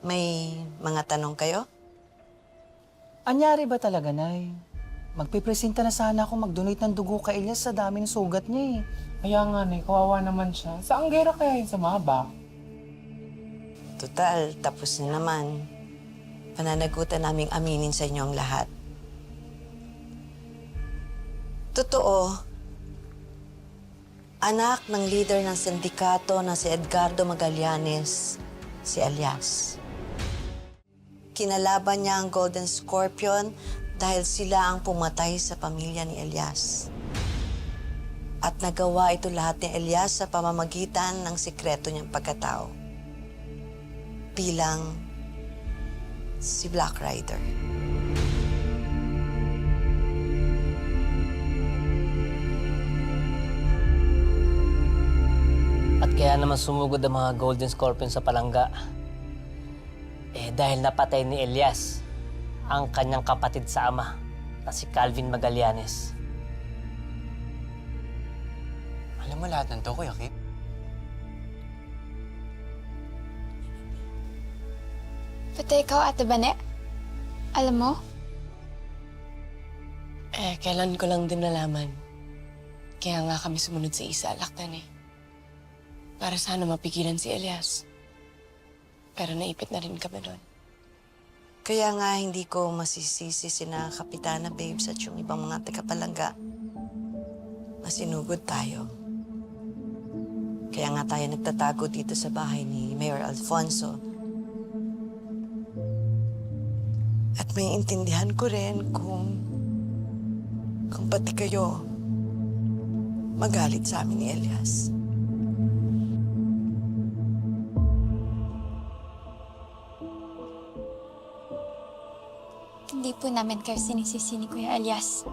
May mga tanong kayo? Anyari ba talaga, Nay? Magpipresenta na sana ako mag-donate ng dugo kay Elias sa dami ng sugat niya eh. Kaya nga, Nay, kawawa naman siya. Sa anggera kaya yun sumabak? Total, tapos na naman. Pananagutan naming aminin sa inyo ang lahat. Totoo, anak ng leader ng sindikato na si Edgardo Magallanes, si Elias. Kinalaban niya ang Golden Scorpion dahil sila ang pumatay sa pamilya ni Elias. At nagawa ito lahat ni Elias sa pamamagitan ng sikreto niyang pagkatao bilang si Black Rider. At kaya naman sumugod ang mga Golden Scorpion sa palangga. Eh dahil napatay ni Elias ang kanyang kapatid sa ama na si Calvin Magallanes. Alam mo lahat ng to, Kuya Kit? Pati ikaw, Ate Bane? Alam mo? Eh, kailan ko lang din nalaman. Kaya nga kami sumunod sa isa, laktan eh. Para sana mapigilan si Elias. Pero naipit na rin kami doon. Kaya nga hindi ko masisisi sina Kapitana Babes at yung ibang mga tagapalangga na sinugod tayo. Kaya nga tayo nagtatago dito sa bahay ni Mayor Alfonso. At may intindihan ko rin kung kung pati kayo magalit sa amin ni Elias. Hindi po namin kayo sinisisi ni Kuya Elias.